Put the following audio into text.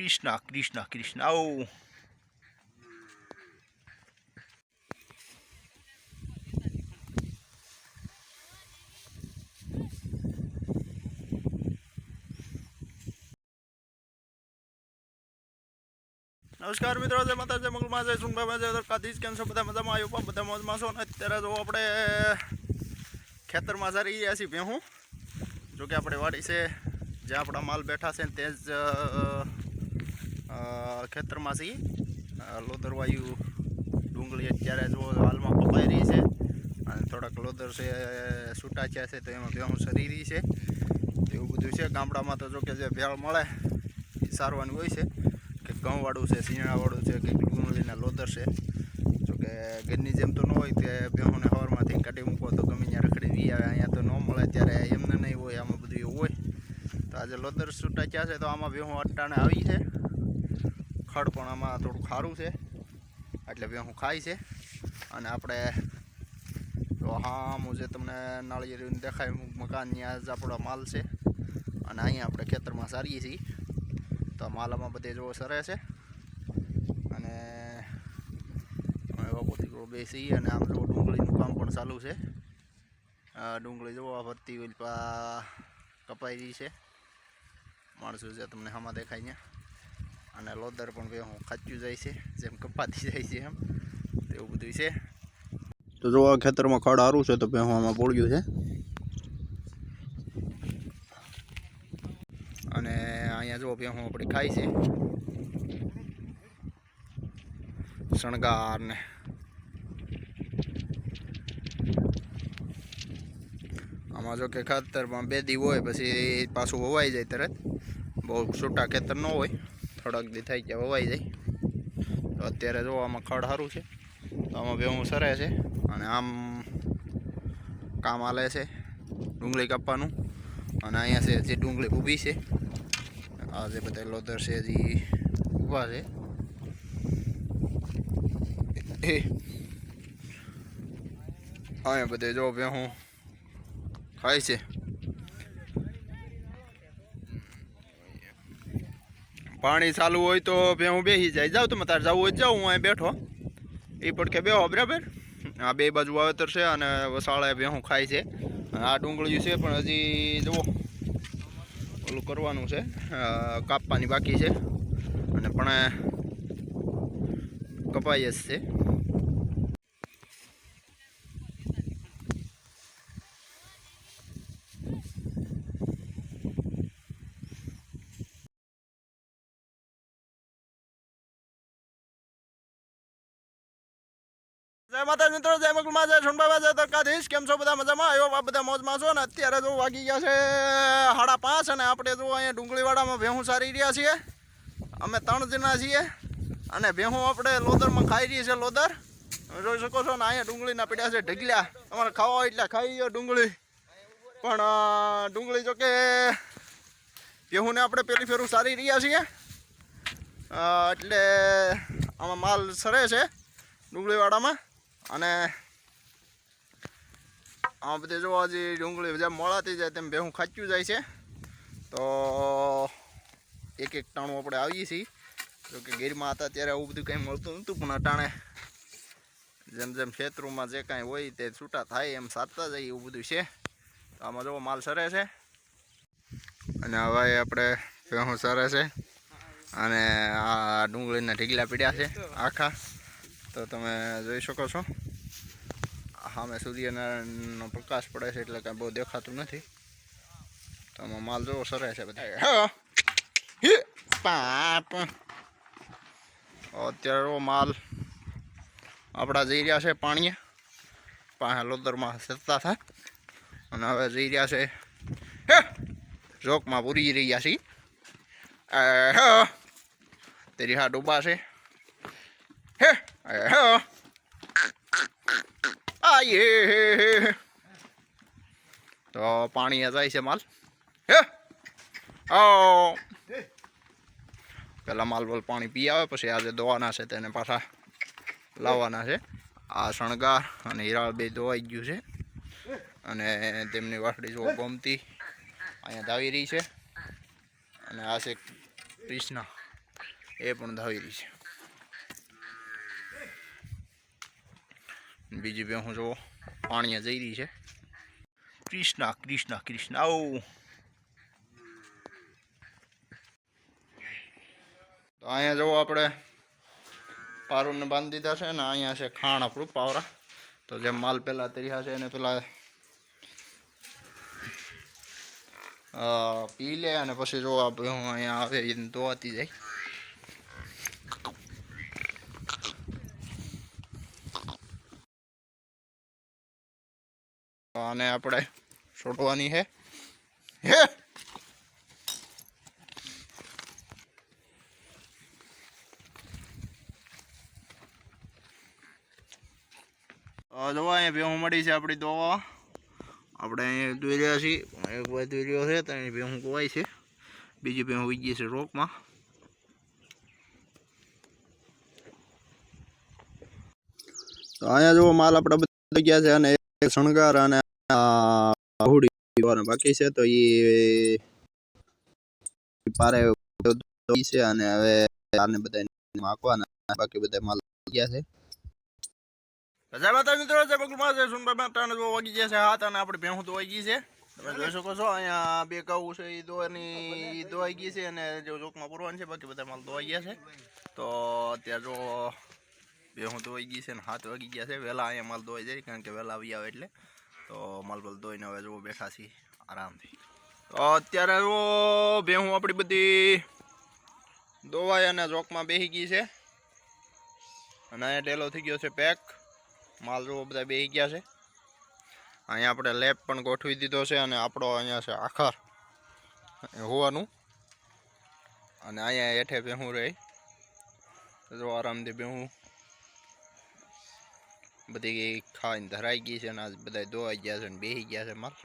કૃષ્ણ કૃષ્ણ કૃષ્ણ. આવો. નમસ્કાર મિત્રો, જય માતા જય મંગલમાં, જય સુનભાઈ જય દ્વારકાધીશ. કેમ છો બધા? મજામાં? આવ્યો પણ બધા મોજમાં છો? ને અત્યારે જો આપણે ખેતરમાં સારી રહ્યા છીએ ભેહું. જોકે આપણે વાડી છે જે આપણા માલ બેઠા છે તે જ ખેતરમાં છીએ લોદરવાયુ ડુંગળી અત્યારે જો હાલમાં કપાઈ રહી છે અને થોડાક લોદર છે છૂટાચ્યા છે, તો એમાં ભેહું સરી રહી છે. એવું બધું છે. ગામડામાં તો જો કે જે ભેળ મળે એ સારવાનું હોય છે. કે ઘઉંવાળું છે શીણાવાળું છે કે ડુંગળીના લોદર છે. જો કે ઘરની જેમ તો ન હોય તે ભેહુંને હવારમાંથી કાઢી મૂકો તો ગમે ત્યાં રખડી વી આવે. અહીંયા તો ન મળે ત્યારે એમને નહીં હોય, આમાં બધું એવું હોય. તો આજે લોદર છૂટાચ્યા છે, તો આમાં ભેહું અટાણે આવી છે. ખડ પણ આમાં થોડું ખારું છે. એટલે ભેહું ખાય છે. અને આપણે તો હા, હું જે તમને નાળિયેરી દેખાય મકાન ત્યાં જ આપણો માલ છે. અને અહીંયા આપણે ખેતરમાં સારીએ છીએ. તો આ માલામાં બધે જો સરે છે. અને એવા બધી બેસી અને આમ જો ડુંગળીનું કામ પણ ચાલુ છે. આ ડુંગળી જોવા ભરતી હોય કપાઈ રહી છે. માણસો જે તમને આમાં દેખાય ને અને લોદર પણ બે હું ખાચ્યું જાય છે જેમ કપાતી જાય છે એમ એવું બધું છે. તો જો આ ખેતરમાં ખડ સારું છે તો બે હું આમાં બોળ્યું છે. અને અહીંયા જો ભેહું આપણી ખાય છે. શણગાર ને આમાં જો કે ખાતરમાં બે દી હોય પછી પાછું વવાઈ જાય તરત. બહુ છૂટા ખેતર ન હોય. થોડાક દી થાય કે વવાઈ જાય. તો અત્યારે જો આમાં ખડ સારું છે. તો આમાં ભેહું સરે છે અને આમ કામ હાલે છે ડુંગળી કાપવાનું. અને અહીંયા છે જે ડુંગળી ઊભી છે. આ જે બધા લોધર છે હજી ઊભા છે. અહીંયા બધે જો ભેહું ખાય છે. પાણી ચાલુ હોય તો ભેહું બેસી જાય. જાવ તમે તારે જવું હોય જાઉં, હું અહીં બેઠો. એ પડખે બેહો, બરાબર? આ બે બાજુ વાવેતર છે અને વસાળે ભેહું ખાય છે. આ ડુંગળીયું છે, પણ હજી જુઓ. ઓલું કરવાનું છે કાપવાની બાકી છે. અને પણ કપાઈ જ છે. જય માતા મિત્રો, જય મગલમાં, જય સોનબાબા, જય દ્વારકાધીશ. કેમ છો બધા મજામાં? આવ્યો આ બધા મોજમાં છો ને? અત્યારે જો વાગી ગયા છે સાડા પાંચ અને આપણે જો અહીંયા ડુંગળીવાડામાં ભેહું સારી રહ્યા છીએ. અમે ત્રણ જણા છીએ અને ભેહું આપણે લોદરમાં ખાઈ રહી છે લોદર. તમે જોઈ શકો છો ને, અહીંયા ડુંગળીના પીડ્યા છે ઢગલ્યા તમારે ખાવા હોય એટલે ખાઈ ગયો ડુંગળી. પણ ડુંગળી જો કે ભેહુંને આપણે પેલી ફેરું સારી રહ્યા છીએ. એટલે આમાં માલ સરે છે ડુંગળીવાડામાં. અને આ બધે જોવા જે ડુંગળી જેમ મળાતી જાય તેમ ભેહું ખાચ્યું જાય છે. તો એક એક ટાણું આપણે આવીએ છીએ. જો કે ગીરમાં હતા ત્યારે આવું બધું કંઈ મળતું નહોતું, પણ અટાણે જેમ જેમ ખેતરોમાં જે કાંઈ હોય તે છૂટા થાય એમ સારતા જાય એવું બધું છે. તો આમાં જોવો માલ સરે છે. અને હવે આપણે ભેહું સરે છે. અને આ ડુંગળીના ઢીગલા પીડ્યા છે આખા. તો તમે જોઈ શકો છો. સામે સૂર્યનારાયણનો પ્રકાશ પડે છે એટલે કાંઈ બહુ દેખાતું નથી. તો આમાં માલ જોવો સરે છે બધા પાપ! અત્યારે માલ આપણા જઈ રહ્યા છે પાણીએ. પાસે લોદરમાં સત્તા થાય અને હવે જઈ રહ્યા છે. જોકમાં પૂરી રહ્યા છીએ. તેરી હા ડૂબા છે. હે! હે yeah. તો પાણી જાય છે માલ. હે? ઓ પેલા માલ બોલ પાણી પી આવે, પછી આજે ધોવાના છે તેને પાછા લાવવાના છે. આ શણગાર અને હિરાળ બે ધોવાઈ ગયું છે. અને તેમની વાસડી જો ગમતી, અહીંયા ધાવી રહી છે. અને આ છે કૃષ્ણ, એ પણ ધાવી રહી છે. બીજી બે હું જોવો પાણીએ જઈ રહી છે. કૃષ્ણા કૃષ્ણા કૃષ્ણા, આવું. તો અહીંયા જુઓ આપણે પારુને બાંધી દીધા છે ને અહીંયા છે ખાણ આપણું, પાવરા. તો જેમ માલ પેલા તર્યા છે એને પેલા પી લે અને પછી જો આપણે અહીંયા આવે એને ધોવાતી જાય. તો આને આપણે છોડવાની છે હે. દવા અહીંયા ભેહું મળી છે આપણી દવા. આપણે અહીંયા દોઈ રહ્યા છીએ. એક ભાઈ દોઈ રહ્યો છે તો અહીં ભેહું કોવાય છે. બીજી ભેહું ઉઈ ગઈ છે રોકમાં તો અહીંયા જુઓ, માલ આપણે બધા ગયા છે અને શણગાર અને હુડી બાકી છે તો એ પારે છે અને હવે આને બધા નાખવાના બાકી બધા માલ ગયા છે. જય માતા મિત્રો, જય બગલમાં છે સુનભાઈ માતાને જો વાગી ગયા છે હાથ અને આપણે ભેહું તો વાગી છે. તમે જોઈ શકો છો, અહીંયા બે કાવું છે એ દોવાની દોવાઈ ગઈ છે અને જો ચોકમાં પૂરવાની છે, બાકી બધા માલ દોવાઈ ગયા છે. તો અત્યારે જો ભેહું ધોઈ ગઈ છે અને હાથ વાગી ગયા છે, વહેલા અહીંયા માલ ધોઈ જાય, કારણ કે વહેલા આવી આવે એટલે. તો માલ બાલ ધોઈને હવે જુઓ બેઠા છીએ આરામથી. તો અત્યારે જુઓ ભેહું આપણી બધી દોવાઈ અને ચોકમાં બેસી ગઈ છે. અને અહીંયા ટેલો થઈ ગયો છે પેક. માલ જુઓ બધા બેસી ગયા છે. અહીંયા આપણે લેપ પણ ગોઠવી દીધો છે અને આપણો અહીંયા છે આખર હોવાનું. અને અહીંયા હેઠે ભેહું રહી. જો આરામથી ભેહું બધી ખાઈને ધરાઈ ગઈ છે અને આજ બધા ધોવાઈ ગયા છે અને બેસી ગયા છે માલ.